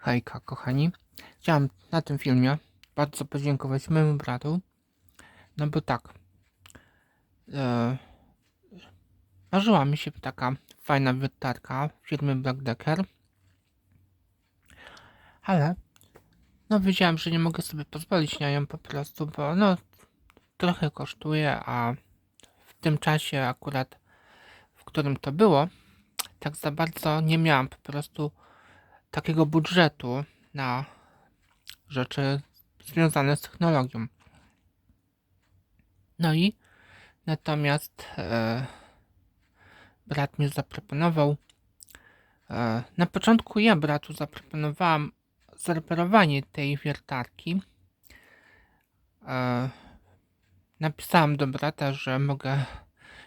Hejka, kochani. Chciałem na tym filmie bardzo podziękować mojemu bratu. No bo tak. E, marzyła mi się taka fajna wiertarka firmy Black Decker. Ale no wiedziałem, że nie mogę sobie pozwolić na nią po prostu, bo no trochę kosztuje, a w tym czasie akurat, w którym to było, tak za bardzo nie miałam po prostu takiego budżetu na rzeczy związane z technologią. No i natomiast e, brat mi zaproponował. E, na początku ja bratu zaproponowałam zreperowanie tej wiertarki. E, napisałam do brata, że mogę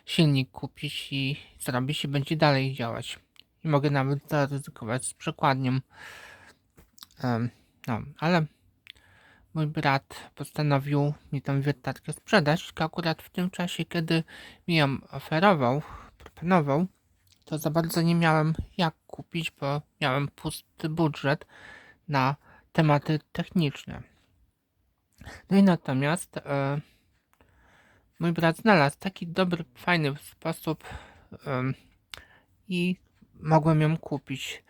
silnik kupić i zrobić i będzie dalej działać. I mogę nawet zaryzykować z przekładnią. No, ale mój brat postanowił mi tę wiertarkę sprzedać, tylko akurat w tym czasie, kiedy mi ją oferował, proponował, to za bardzo nie miałem jak kupić, bo miałem pusty budżet na tematy techniczne. No i natomiast e, mój brat znalazł taki dobry, fajny sposób em, i mogłem ją kupić.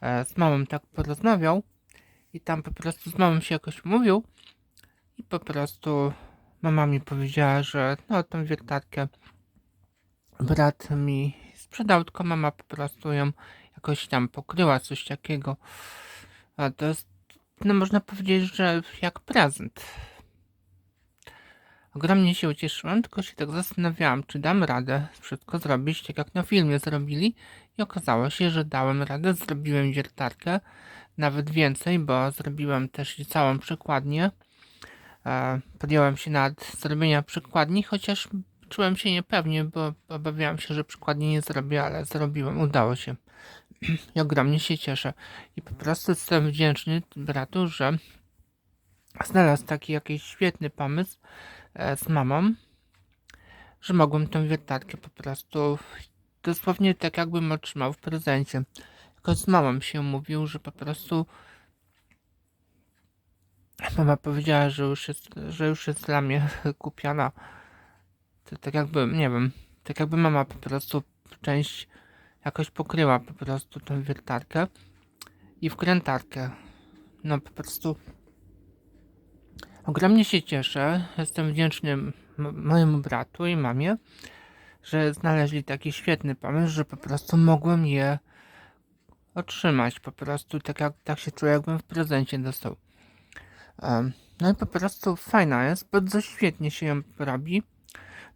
E, z mamą tak porozmawiał i tam po prostu z mamą się jakoś mówił i po prostu mama mi powiedziała, że no tą wiertarkę brat mi sprzedał, tylko mama po prostu ją jakoś tam pokryła, coś takiego. A to jest, no można powiedzieć, że jak prezent. Ogromnie się ucieszyłem, tylko się tak zastanawiałam, czy dam radę wszystko zrobić tak jak na filmie zrobili i okazało się, że dałem radę, zrobiłem wiertarkę, nawet więcej, bo zrobiłem też całą przykładnię. E, podjąłem się nad zrobienia przykładni, chociaż czułem się niepewnie, bo obawiałem się, że przykładnie nie zrobię, ale zrobiłem, udało się. I ogromnie się cieszę. I po prostu jestem wdzięczny bratu, że znalazł taki jakiś świetny pomysł e, z mamą, że mogłem tę wiertarkę po prostu dosłownie tak jakbym otrzymał w prezencie. Tylko z mamą się mówił, że po prostu mama powiedziała, że już jest, że już jest dla mnie kupiona. To tak jakby, nie wiem, tak jakby mama po prostu część jakoś pokryła po prostu tą wiertarkę i wkrętarkę. No po prostu ogromnie się cieszę. Jestem wdzięczny mojemu bratu i mamie, że znaleźli taki świetny pomysł, że po prostu mogłem je otrzymać. Po prostu tak, jak, tak się czuję, jakbym w prezencie dostał. Em, No i po prostu fajna jest, bardzo świetnie się ją robi.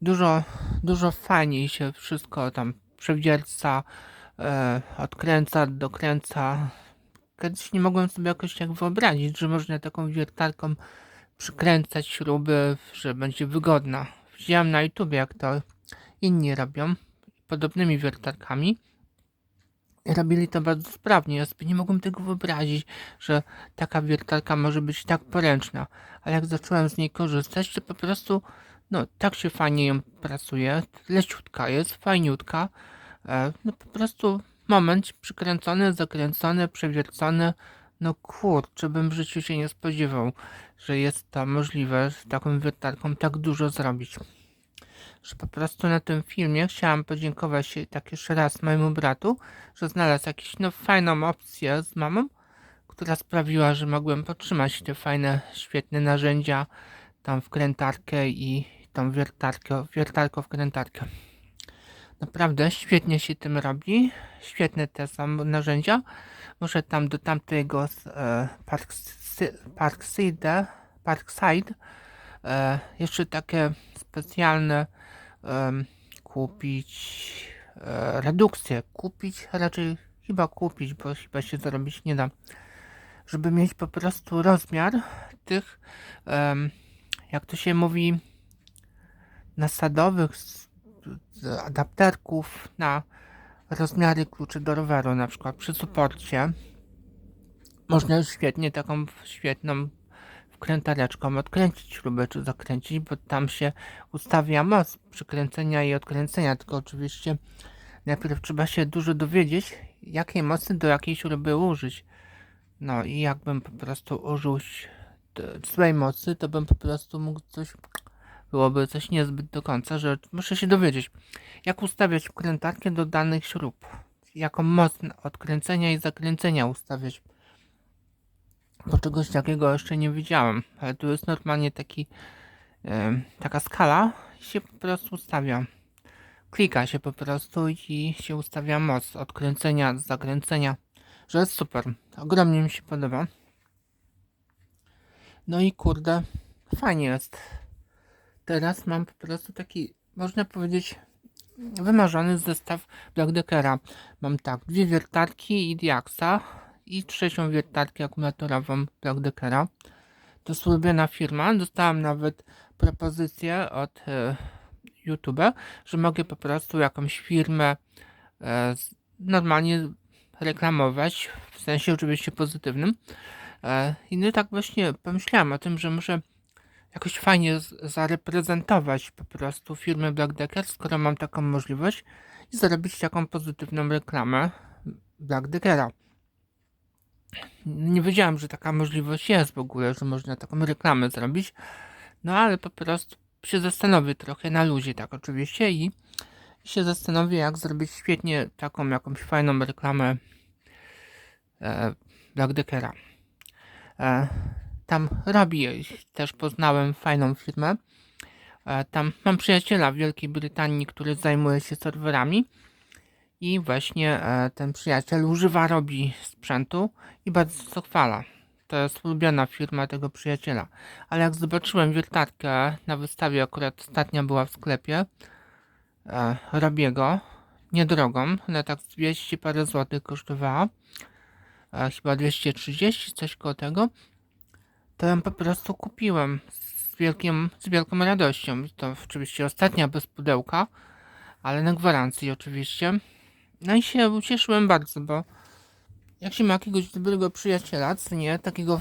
Dużo, dużo fajniej się wszystko tam przewierca, e, odkręca, dokręca. Kiedyś nie mogłem sobie jakoś tak wyobrazić, że można taką wiertarką przykręcać śruby, że będzie wygodna. Widziałem na YouTube, jak to inni robią, podobnymi wiertarkami. Robili to bardzo sprawnie. Ja sobie nie mogłem tego wyobrazić, że taka wiertarka może być tak poręczna. Ale jak zacząłem z niej korzystać, to po prostu no tak się fajnie ją pracuje. Leciutka jest, fajniutka. E, no po prostu moment przykręcony, zakręcony, przewiercony. No kurczę, bym w życiu się nie spodziewał, że jest to możliwe z taką wiertarką tak dużo zrobić. Że po prostu na tym filmie chciałam podziękować tak jeszcze raz mojemu bratu, że znalazł jakąś no, fajną opcję z mamą, która sprawiła, że mogłem podtrzymać te fajne, świetne narzędzia, tam wkrętarkę i tą wiertarkę, wiertarkę wkrętarkę. Naprawdę świetnie się tym robi, świetne te są narzędzia. Może tam do tamtego e, Parkside, Parkside, Parkside e, jeszcze takie specjalne em, kupić e, redukcję. Kupić, raczej chyba kupić, bo chyba się zarobić nie da. Żeby mieć po prostu rozmiar tych, em, jak to się mówi, nasadowych adapterków na rozmiary kluczy do roweru, na przykład przy suporcie. Można już świetnie taką świetną wkrętareczką odkręcić śrubę czy zakręcić, bo tam się ustawia moc przykręcenia i odkręcenia, tylko oczywiście najpierw trzeba się dużo dowiedzieć, jakiej mocy do jakiej śruby użyć. No i jakbym po prostu użył swej mocy, to bym po prostu mógł coś. Byłoby coś niezbyt do końca, że muszę się dowiedzieć, jak ustawiać wkrętarkę do danych śrub. Jaką moc odkręcenia i zakręcenia ustawiać. Bo czegoś takiego jeszcze nie widziałem. Ale tu jest normalnie taki, em, taka skala i się po prostu ustawia. Klika się po prostu i się ustawia moc odkręcenia, zakręcenia. Że jest super. Ogromnie mi się podoba. No i kurde, fajnie jest. Teraz mam po prostu taki, można powiedzieć, wymarzony zestaw Black Deckera. Mam tak, dwie wiertarki i Diaxa i trzecią wiertarkę akumulatorową Black Deckera. To jest ulubiona firma. Dostałam nawet propozycję od e, YouTube, że mogę po prostu jakąś firmę e, normalnie reklamować, w sensie oczywiście pozytywnym. E, I no tak właśnie pomyślałem o tym, że muszę jakoś fajnie zareprezentować po prostu firmę Black Decker, skoro mam taką możliwość i zrobić taką pozytywną reklamę Black Deckera. Nie wiedziałem, że taka możliwość jest w ogóle, że można taką reklamę zrobić. No ale po prostu się zastanowię trochę na luzie, tak oczywiście i się zastanowię, jak zrobić świetnie taką jakąś fajną reklamę e, Black Deckera. E, tam robi, też poznałem fajną firmę. E, tam mam przyjaciela w Wielkiej Brytanii, który zajmuje się serwerami i właśnie e, ten przyjaciel używa, robi sprzętu i bardzo to chwala. To jest ulubiona firma tego przyjaciela. Ale jak zobaczyłem wiertarkę na wystawie, akurat ostatnia była w sklepie, e, Robiego, niedrogą, ona tak z 200 parę złotych kosztowała, e, chyba 230, coś koło tego, to ją po prostu kupiłem z, wielkim, z wielką radością. To oczywiście ostatnia bez pudełka, ale na gwarancji oczywiście. No i się ucieszyłem bardzo, bo jak się ma jakiegoś dobrego przyjaciela, co nie, takiego,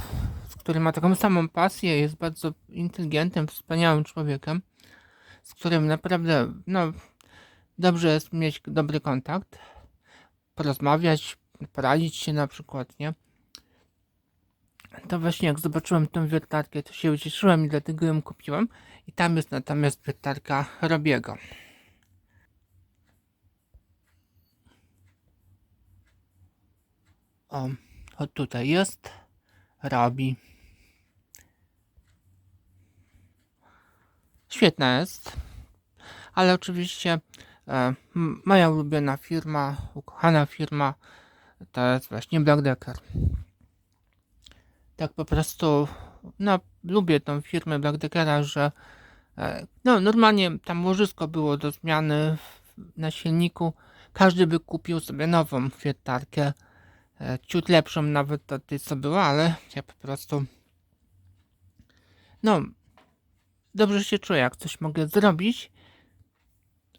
z którym ma taką samą pasję, jest bardzo inteligentnym, wspaniałym człowiekiem, z którym naprawdę, no, dobrze jest mieć dobry kontakt, porozmawiać, poradzić się na przykład, nie? To właśnie jak zobaczyłem tą wiertarkę, to się ucieszyłem i dlatego ją kupiłem. I tam jest natomiast wiertarka Robiego. O, o tutaj jest Robi. Świetna jest, ale oczywiście e, moja ulubiona firma, ukochana firma to jest właśnie Black Decker. Tak po prostu, no lubię tą firmę Black Deckera, że e, no normalnie tam łożysko było do zmiany na silniku. Każdy by kupił sobie nową wiertarkę, ciut lepszą nawet od tej co była, ale ja po prostu no dobrze się czuję, jak coś mogę zrobić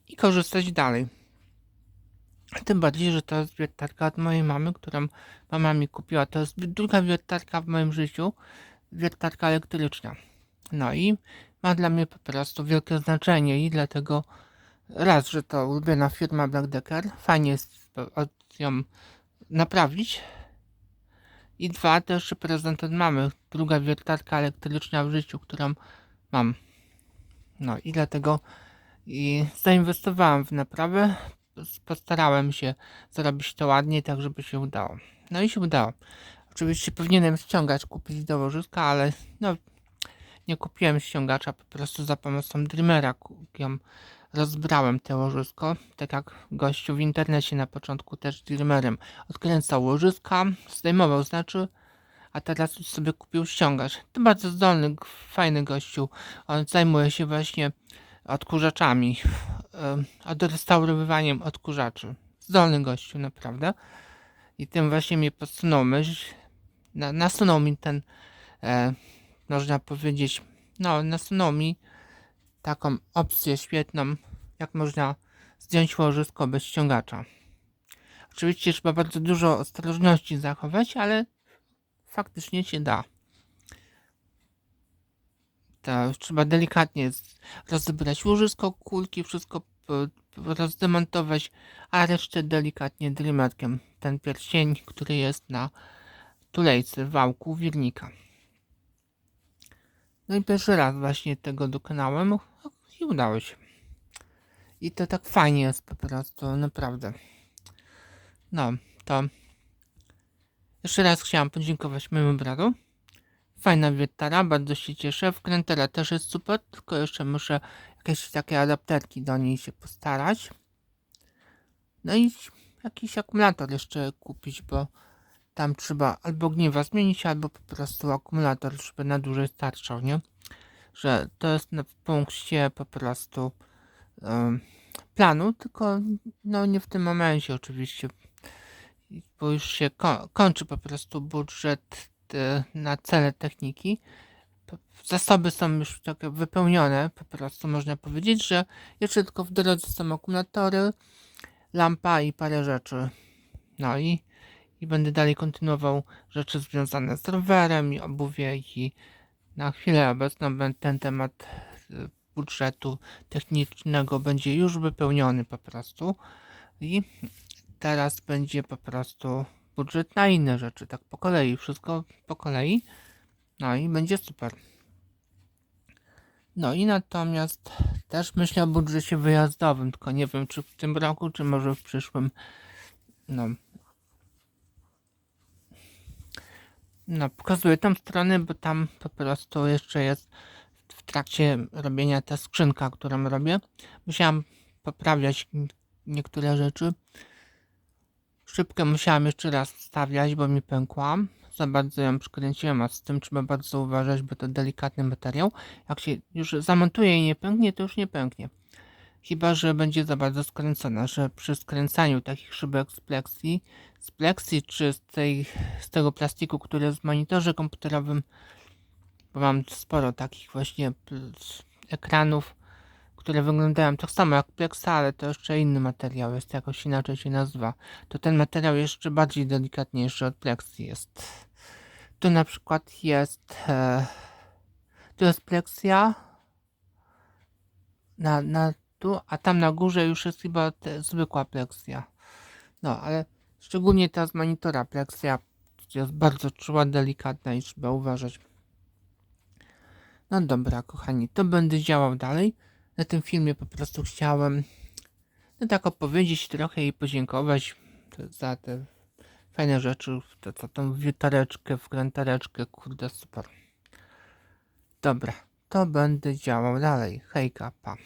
i korzystać dalej. Tym bardziej, że to jest wiertarka od mojej mamy, którą mama mi kupiła. To jest druga wiertarka w moim życiu. Wiertarka elektryczna. No i ma dla mnie po prostu wielkie znaczenie i dlatego raz, że to ulubiona firma Black Decker, fajnie jest ją naprawić. I dwa, też prezent od mamy. Druga wiertarka elektryczna w życiu, którą mam. No i dlatego i zainwestowałem w naprawę. Postarałem się zrobić to ładnie, tak żeby się udało. No i się udało. Oczywiście powinienem ściągacz kupić do łożyska, ale no nie kupiłem ściągacza, po prostu za pomocą Dreamera ku- ją rozbrałem te łożysko, tak jak gościu w internecie na początku też Dreamerem odkręcał łożyska, zdejmował znaczy, a teraz już sobie kupił ściągacz. To bardzo zdolny, fajny gościu. On zajmuje się właśnie odkurzaczami, em, odrestaurowywaniem odkurzaczy. Zdolny gościu, naprawdę. I tym właśnie mnie podsunął myśl, na, nasunął mi ten, e, można powiedzieć, no, nasunął mi taką opcję świetną, jak można zdjąć łożysko bez ściągacza. Oczywiście trzeba bardzo dużo ostrożności zachować, ale faktycznie się da. To trzeba delikatnie rozebrać łożysko, kulki, wszystko rozdemontować, a resztę delikatnie dreamerkiem. Ten pierścień, który jest na tulejcy, wałku, wirnika. No i pierwszy raz właśnie tego dokonałem i udało się. I to tak fajnie jest po prostu, naprawdę. No, to jeszcze raz chciałam podziękować mojemu bratu. Fajna wiertara, bardzo się cieszę. Wkrętera też jest super, tylko jeszcze muszę jakieś takie adapterki do niej się postarać. No i jakiś akumulator jeszcze kupić, bo tam trzeba albo gniewa zmienić, albo po prostu akumulator, żeby na dłużej starczał, nie? Że to jest na punkcie po prostu em, planu, tylko no nie w tym momencie oczywiście, bo już się ko kończy po prostu budżet e, na cele techniki. Zasoby są już tak wypełnione, po prostu można powiedzieć, że jeszcze tylko w drodze są akumulatory, lampa i parę rzeczy. No i, i będę dalej kontynuował rzeczy związane z rowerem i obuwie i na chwilę obecną ten temat y, budżetu technicznego będzie już wypełniony po prostu i teraz będzie po prostu budżet na inne rzeczy, tak po kolei, wszystko po kolei. No i będzie super. No i natomiast też myślę o budżecie wyjazdowym, tylko nie wiem czy w tym roku, czy może w przyszłym. No. No, pokazuję tą stronę, bo tam po prostu jeszcze jest w trakcie robienia ta skrzynka, którą robię. Musiałam poprawiać niektóre rzeczy. Szybkę musiałam jeszcze raz wstawiać, bo mi pękła. Za bardzo ją przykręciłem, a z tym trzeba bardzo uważać, bo to delikatny materiał. Jak się już zamontuje i nie pęknie, to już nie pęknie. Chyba, że będzie za bardzo skręcona, że przy skręcaniu takich szybek z plexi, z plexi czy z, tej, z tego plastiku, który jest w monitorze komputerowym, bo mam sporo takich właśnie ekranów, które wyglądają tak samo jak plexa, ale to jeszcze inny materiał jest, jakoś inaczej się nazywa. To ten materiał jeszcze bardziej delikatniejszy od plexi jest. Tu na przykład jest e, tu jest plexia na, na tu, a tam na górze już jest chyba zwykła plexia. No, ale szczególnie ta z monitora plexia jest bardzo czuła, delikatna i trzeba uważać. No dobra, kochani, to będę działał dalej. Na tym filmie po prostu chciałem no tak opowiedzieć trochę i podziękować za te fajne rzeczy, to, to tą witareczkę, wkrętareczkę, kurde super. Dobra, to będę działał dalej. Hejka, pa.